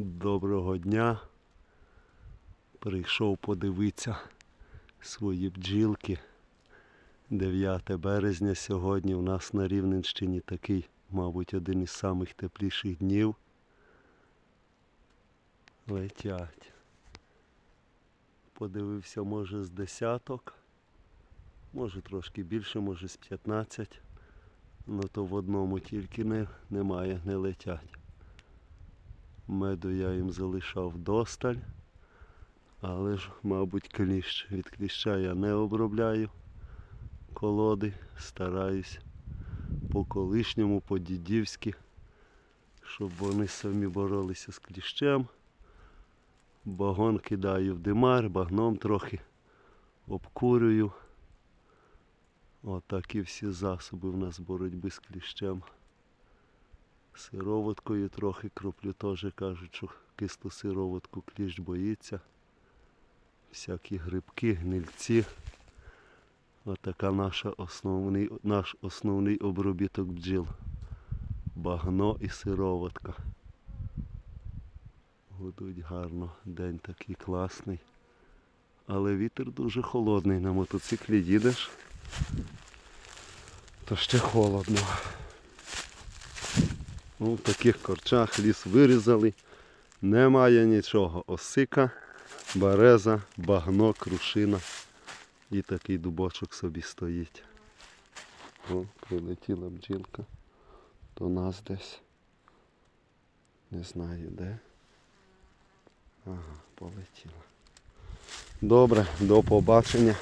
Доброго дня. Прийшов подивитися свої бджілки. 9 березня сьогодні у нас на Рівненщині такий, мабуть, один із самих тепліших днів. Летять. Подивився, може, з десяток, може трошки більше, може з 15. Ну то в одному тільки не, немає, не летять. Меду я їм залишав досталь, але ж, мабуть, кліщ. Від кліща я не обробляю колоди, стараюсь по колишньому, по дідівськи, щоб вони самі боролися з кліщем. Багон кидаю в димар, багном трохи обкурюю. Отакі всі засоби в нас боротьби з кліщем. Сироваткою трохи кроплю теж кажуть, що кислу сироватку кліщ боїться. Всякі грибки, гнильці. Отака наша основний, наш основний обробіток бджіл. Багно і сироватка. Гудуть гарно, день такий класний. Але вітер дуже холодний. На мотоциклі їдеш, то ще холодно. Ну, в таких корчах ліс вирізали. Немає нічого. Осика, береза, багно, крушина. І такий дубочок собі стоїть. О, прилетіла бджілка. До нас десь. Не знаю де. Ага, полетіла. Добре, до побачення.